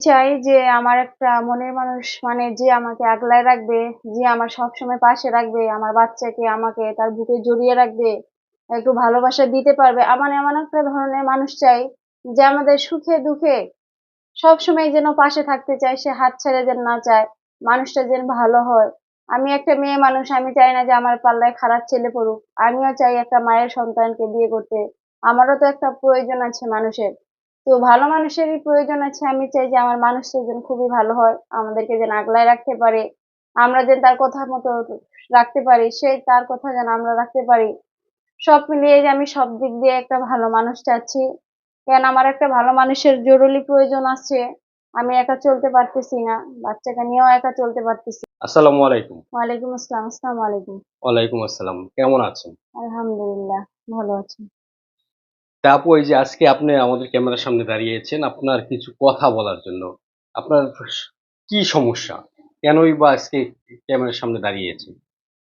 চাই যে আমার একটা মনের মানুষ মানে যে আমাকে আগলায় রাখবে, যে আমার সবসময় পাশে রাখবে, আমার বাচ্চাকে আমাকে তার বুকে জড়িয়ে রাখবে, একটু ভালোবাসা দিতে পারবে। আমার এমন একটা ধরনের মানুষ চাই যে আমাদের সুখে দুঃখে সবসময় যেন পাশে থাকতে চায়, সে হাত ছেড়ে যেন না চায়, মানুষটা যেন ভালো হয়। আমি একটা মেয়ে মানুষ, আমি চাই না যে আমার পাল্লায় খারাপ ছেলে পড়ুক। আমিও চাই একটা মায়ের সন্তানকে বিয়ে করতে। আমারও তো একটা প্রয়োজন আছে মানুষের। তো ভালো মানুষেরই প্রয়োজন আছে। আমি চাই যে আমার মানুষটা যেন খুবই ভালো হয়। আমাদেরকে যেন আগলায় রাখতে পারে। আমরা যেন তার কথা মতো রাখতে পারি। সে তার কথা যেন আমরা রাখতে পারি। সব মিলিয়ে যে আমি সব দিক দিয়ে একটা ভালো মানুষ চাচ্ছি। কেন আমার একটা ভালো মানুষের জরুরি প্রয়োজন আছে। আমি একা চলতে পারতেছি না। বাচ্চাকে নিয়েও একা চলতে পারতেছি। আসসালামু আলাইকুম। ওয়ালাইকুম আসসালাম। আসসালামু আলাইকুম। ওয়ালাইকুম আসসালাম। কেমন আছেন? আলহামদুলিল্লাহ ভালো আছি। তা আপু, এই যে আজকে আপনি আমাদের ক্যামেরার সামনে দাঁড়িয়েছেন, আপনার কিছু কথা বলার জন্য। আপনার কি সমস্যা? কেনই বা আজকে ক্যামেরার সামনে দাঁড়িয়েছেন?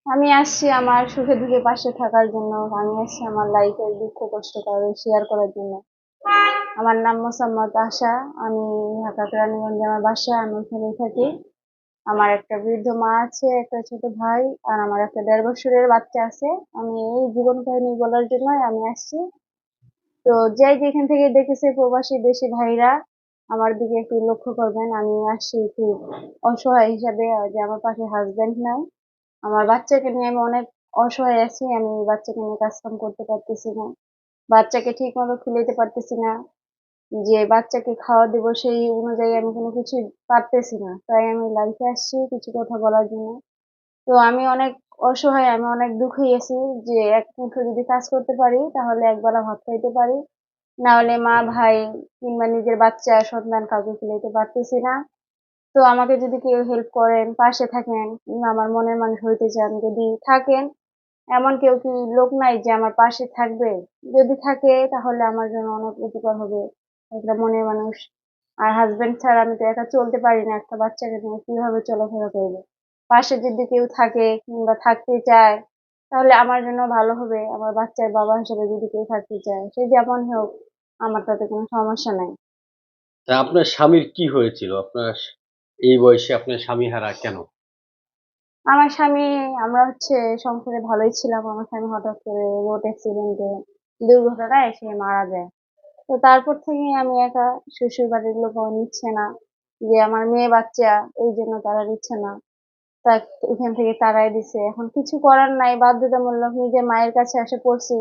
আমি আসছি আমার সুখে দুঃখে পাশে থাকার জন্য। আমি আসছি আমার লাইফের দুঃখ কষ্ট করে শেয়ার করার জন্য। আমার নাম মোসাম্মদ আশা। আমি ঢাকা কেরানীগঞ্জে আমার বাসা, আমি ওখানেই থাকি। আমার একটা বৃদ্ধ মা আছে, একটা ছোট ভাই, আর আমার একটা দেড় বছরের বাচ্চা আছে। আমি এই জীবন কাহিনী বলার জন্যই আমি আসছি। তো যাই যেখান থেকে দেখেছে প্রবাসী দেশি ভাইরা, আমার দিকে একটু লক্ষ্য করবেন। আমি আসছি খুব অসহায় হিসাবে, যে আমার পাশে হাজবেন্ড নাই। আমার বাচ্চাকে নিয়ে আমি অনেক অসহায় আছি। আমি বাচ্চাকে নিয়ে কাজ কাম করতে পারতেছি না। বাচ্চাকে ঠিক মতো খুলাইতে পারতেছি না। যে বাচ্চাকে খাওয়া দেব সেই অনুযায়ী আমি কোনো কিছু পারতেছি না। তাই আমি লাইফে আসছি কিছু কথা বলার জন্য। তো আমি অনেক অসহায়, আমি অনেক দুঃখেই আছি যে এক মুঠো যদি কাজ করতে পারি, তাহলে একবেলা ভাত খাইতে পারি। না হলে মা, ভাই কিংবা নিজের বাচ্চা, সন্তান কাউকে খেলাইতে পারতেছি না। তো আমাকে যদি কেউ হেল্প করেন, পাশে থাকেন আমার মনের মানুষ হইতে চান, যদি থাকেন, এমন কেউ কি লোক নাই যে আমার পাশে থাকবে? যদি থাকে, তাহলে আমার জন্য অনেক উপকার হবে। একটা মনের মানুষ। আর হাজবেন্ড ছাড়া আমি তো একা চলতে পারি না, একটা বাচ্চাকে নিয়ে কীভাবে চলাফেরা করব? পাশে যদি কেউ থাকে কিংবা থাকতে চায় তাহলে আমার জন্য ভালো হবে। আমার বাচ্চার বাবা হিসেবে যদি কেউ থাকতে চায় সে যেমন হোক আমার তাতে কোনো সমস্যা নাই। তা আপনার স্বামীর কি হয়েছিল? আপনার এই বয়সে আপনার স্বামী হারা কেন? আমার স্বামী আমরা হচ্ছে সংসারে ভালোই ছিলাম। আমার স্বামী হঠাৎ করে রোড অ্যাক্সিডেন্টে দুর্ঘটনায় সে মারা যায়। তো তারপর থেকে আমি একা শ্বশুর বাড়ির লোক নিচ্ছে না। যে আমার মেয়ে বাচ্চা এই জন্য তারা নিচ্ছে না। তা এখান থেকে তারাই দিছে। এখন কিছু করার নাই বাধ্যতামূলক নিজের মায়ের কাছে এসে পড়ছি।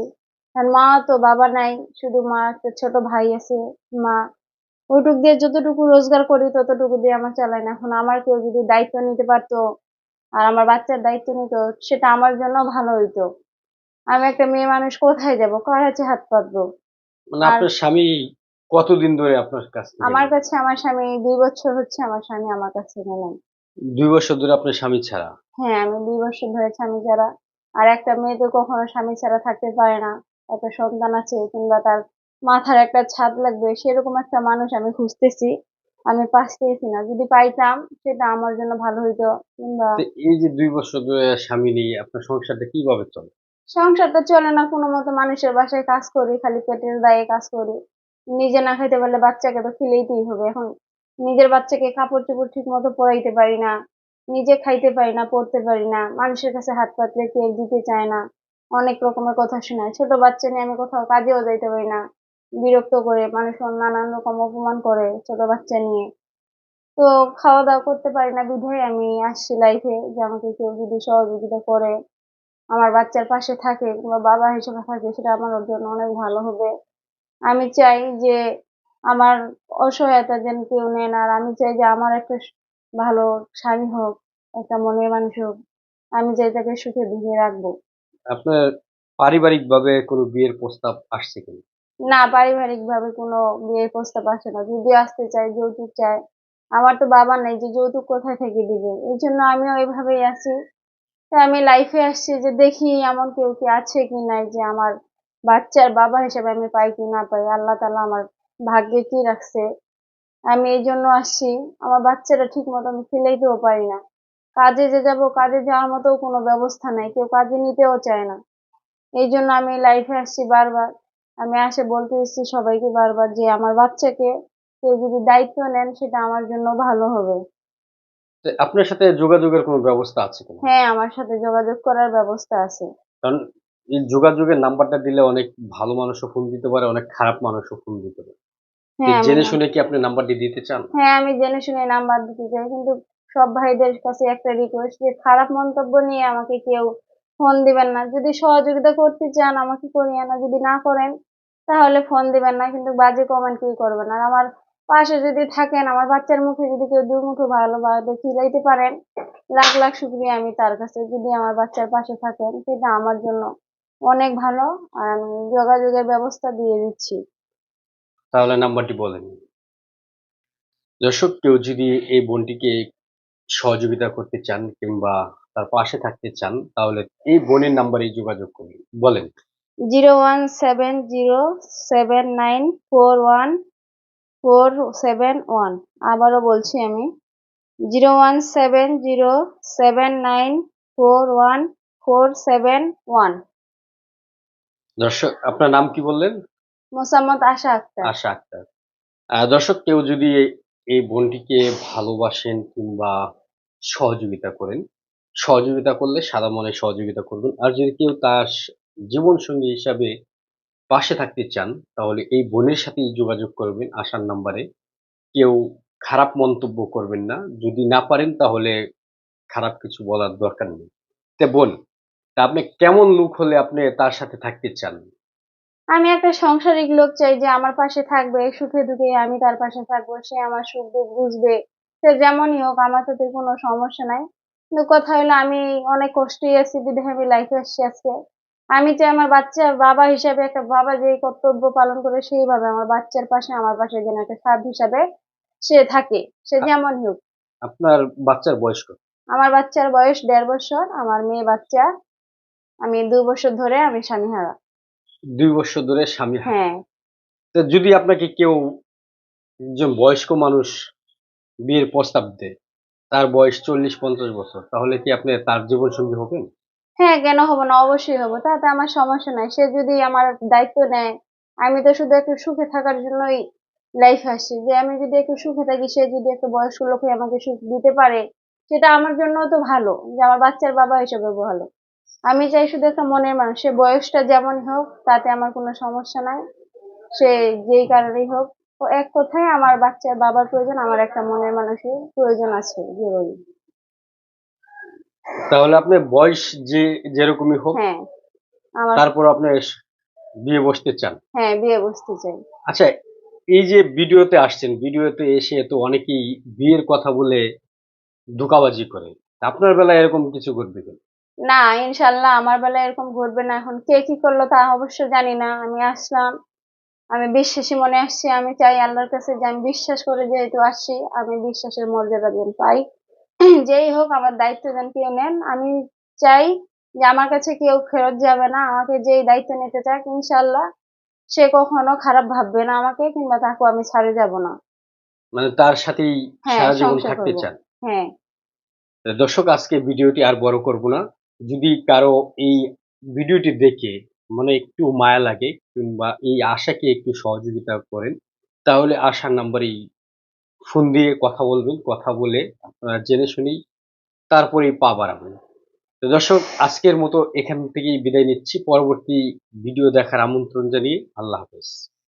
আর মা তো বাবা নাই শুধু মা একটা ছোট ভাই আছে মা। ওইটুক দিয়ে যতটুকু রোজগার করি ততটুকু দিয়ে আমার চালাই না। এখন আমার কেউ যদি দায়িত্ব নিতে পারতো আর আমার বাচ্চার দায়িত্ব নিত সেটা আমার জন্য ভালো হইতো। আমি একটা মেয়ে মানুষ কোথায় যাব? কার কাছে হাত পাতবো? মানে আপনার স্বামী কতদিন ধরে আপনার কাছ আমার কাছে আমার স্বামী দুই বছর হচ্ছে আমার স্বামী আমার কাছে গেলেন দুই বছর ধরে আপনার স্বামী ছাড়া? হ্যাঁ আমি দুই বছর ধরে স্বামী ছাড়া। আর একটা মেয়ে তো কখনো স্বামী ছাড়া থাকতে পারে না। একটা সন্তান আছে কিংবা তার মাথার একটা ছাদ লাগবে সেরকম একটা মানুষ আমি খুঁজতেছি। আমি পাচ্ছি না। যদি পাইতাম সেটা আমার জন্য ভালো হইতো কিংবা তো এই যে দুই বছর ধরে স্বামী নেই আপনার সংসারটা কীভাবে চলে? সংসারটা চলে না কোনো মতো মানুষের বাসায় কাজ করি খালি পেটের দায়ে কাজ করি। নিজে না খাইতে পারলে বাচ্চাকে তো খিলেইতেই হবে। এখন নিজের বাচ্চাকে কাপড় চোপড় ঠিক মতো পরাইতে পারি না, নিজে খাইতে পারি না, পড়তে পারি না, মানুষের কাছে হাত পাতলে কেউ দিতে চায় না, অনেক রকমের কথা শোনায়। ছোট বাচ্চা নিয়ে আমি কোথাও কাজেও যাইতে পারি না, বিরক্ত করে মানুষ নানান রকম অপমান করে ছোট বাচ্চা নিয়ে। তো খাওয়া দাওয়া করতে পারি না বিধায় আমি আসছি লাইফে যে আমাকে কেউ যদি সহযোগিতা করে, আমার বাচ্চার পাশে থাকে কিংবা বাবা হিসেবে থাকে, সেটা আমার জন্য অনেক ভালো হবে। আমি চাই যে আমার অসহায়তা যেন কেউ নেন আর আমি চাই যে আমার একটা ভালো স্বামী হোক একটা মনের মানুষ হোক আমি চাই তাকে সুখে দুঃখে রাখব। আপনার পারিবারিক ভাবে কোনো বিয়ের প্রস্তাব আসছে কিনা? না পারিবারিক ভাবে কোনো বিয়ের প্রস্তাব আসে না। যদি আসতে চাই যৌতুক চাই আমার তো বাবা নেই যে যৌতুক কোথায় থেকে দিবে? এই জন্য আমিও এইভাবেই আছি। তাই আমি লাইফে আসছি যে দেখি এমন কেউ কি আছে কি নাই যে আমার বাচ্চার বাবা হিসেবে আমি পাই কি না পাই। আল্লাহ তাআলা আমার ভাগ্যে কি রাখছে? আমি এই জন্য আসছি। আমার বাচ্চাটা ঠিক মতো আমি ফেলেইতেও পারি না। কাজে যে যাব কাজে যাওয়ার মতো কোনো ব্যবস্থা নাই। কেউ কাজে নিতেও চায় না। এই জন্য আমি লাইফে আসছি বারবার। আমি আসে বলতে এসেছি সবাইকে বারবার যে আমার বাচ্চাকে কেউ যদি দায়িত্ব নেন সেটা আমার জন্য ভালো হবে। আপনার সাথে যোগাযোগের কোনো ব্যবস্থা আছে কিনা? হ্যাঁ আমার সাথে যোগাযোগ করার ব্যবস্থা আছে। কারণ এই যোগাযোগের নাম্বারটা দিলে অনেক ভালো মানুষও ফোন দিতে পারে অনেক খারাপ মানুষও ফোন দিতে পারে। জেনে শুনে কি আপনি নাম্বারটি দিতে চান? হ্যাঁ আমি জেনে শুনে নাম্বার দিতে চাই কিন্তু সব ভাইদের কাছে একটা রিকোয়েস্ট যে খারাপ মন্তব্য নিয়ে আমাকে কেউ ফোন দিবেন না। যদি সহযোগিতা করতে চান আমাকে করিয়ে না যদি না করেন তাহলে ফোন দিবেন না কিন্তু বাজে কমেন্ট কেউ করবেন আর আমার পাশে যদি থাকেন আমার বাচ্চার মুখে যদি কেউ দুমুঠো ভালোভাবে খিলাইতে পারেন লাখ লাখ শুক্রিয়া আমি তার কাছে যদি আমার বাচ্চার পাশে থাকেন। সেটা আমার জন্য অনেক ভালো আর আমি যোগাযোগের ব্যবস্থা দিয়ে দিচ্ছি। তাহলে নাম্বারটি বলেন। দর্শক কেউ যদি এই বোনটিকে সহযোগিতা করতে চান কিংবা তার পাশে থাকতে চান তাহলে এই বোনের নাম্বারে যোগাযোগ করুন। বলেন। Zero one seven zero seven nine four one four seven one. আবারও বলছি আমি। Zero one seven zero seven nine four one four seven one. দর্শক আপনার নাম কি বললেন? মোসাম্মদ আশা আক্তার। আশা আক্তার। দর্শক, কেউ যদি এই- বোনটিকে ভালোবাসেন কিংবা সহযোগিতা করেন, সহযোগিতা করলে সাদা মনে সহযোগিতা করবেন। আর যদি কেউ তার জীবন সঙ্গী হিসাবে পাশে থাকতে চান, তাহলে এই বোনের সাথেই যোগাযোগ করবেন আশার নাম্বারে। কেউ খারাপ মন্তব্য করবেন না। যদি না পারেন, তাহলে খারাপ কিছু বলার দরকার নেই। তে বোন, তা আপনি কেমন লোক হলে আপনি তার সাথে থাকতে চান? আমি একটা সংসারিক লোক চাই যে আমার পাশে থাকবে সুখে দুঃখে আমি তার পাশে থাকব সে আমার সুখ দুঃখ বুঝবে। সে যেমনই হোক আমার তাতে কোনো সমস্যা নাই। কিন্তু কথা হলো আমি অনেক কষ্টেই আছি বিধায় আমি লাইফে আসছি আজকে। আমি চাই আমার বাচ্চা বাবা হিসাবে একটা বাবা যে কর্তব্য পালন করে সেইভাবে আমার বাচ্চার পাশে আমার পাশে যেন একটা সাথ হিসাবে সে থাকে। সে যেমনই হোক। আপনার বাচ্চার বয়স কত? আমার বাচ্চার বয়স দেড় বছর আমার মেয়ে বাচ্চা আমি দু বছর ধরে আমি স্বামী হারা। দুই বছর ধরে স্বামী হারা। হ্যাঁ। তো যদি আপনাকে কেউ একজন বয়স্ক মানুষ বিয়ের প্রস্তাব দেয় তার বয়স চল্লিশ পঞ্চাশ বছর তাহলে কি আপনি তার জীবন সঙ্গী হবেন? হ্যাঁ কেন হব না? অবশ্যই হব। তাতে আমার সমস্যা নাই। সে যদি আমার দায়িত্ব নেয় আমি তো শুধু একটু সুখে থাকার জন্যই লাইফ আসছি যে আমি যদি একটু সুখে থাকি সে যদি একটা বয়স্ক লোক আমাকে সুখ দিতে পারে সেটা আমার জন্য তো ভালো। যে আমার বাচ্চার বাবা হিসেবে ভালো। আমি চাই শুধু একটা মনের মানুষ। সে বয়সটা যেমন হোক তাতে আমার কোনো সমস্যা নাই। সে যেই কারণেই হোক ও এক কথায় আমার বাচ্চার বাবার প্রয়োজন আমার একটা মনের মানুষের প্রয়োজন আছে জরুরি তাহলে আপনার বয়স যে যেরকমই হোক হ্যাঁ আমার তারপর আপনি বিয়ে বসতে চান। হ্যাঁ বিয়ে বসতে চাই। আচ্ছা এই যে ভিডিওতে আসছেন ভিডিওতে এসে তো অনেকেই বিয়ের কথা বলে ধোকাবাজি করে। আপনার বেলায় এরকম কিছু ঘটবে কেন? না ইনশাল্লাহ আমার বেলায় এরকম ঘটবে না। এখন কে কি করল তা অবশ্য জানি না। আমি আসলাম আমি বিশ্বাসী মনে আসছি। আমি চাই আল্লাহর কাছে যে আমি বিশ্বাস করে যেহেতু আসছি আমি বিশ্বাসের মর্যাদা যেন পাই। যেই হোক আমার দায়িত্ব যেন কেউ নেন। আমি চাই যে আমার কাছে কেউ ফেরত যাবে না। আমাকে যেই দায়িত্ব নিতে চাক ইনশাল্লাহ সে কখনো খারাপ ভাববে না আমাকে কিংবা তাকে আমি ছাড়ে যাব না। মানে তার সাথেই হ্যাঁ, সারা জীবন থাকতে চান? হ্যাঁ। দর্শক আজকে ভিডিওটি আর বড় করব না। যদি কারও এই ভিডিওটি দেখে মানে একটু মায়া লাগে কিংবা এই আশাকে একটু সহযোগিতা করেন, তাহলে আশার নাম্বারেই ফোন দিয়ে কথা বলবেন, কথা বলে আপনারা জেনে শুনেই তারপরেই পা বাড়াবেন। তো দর্শক, আজকের মতো এখান থেকেই বিদায় নিচ্ছি। পরবর্তী ভিডিও দেখার আমন্ত্রণ জানিয়ে আল্লাহ হাফেজ।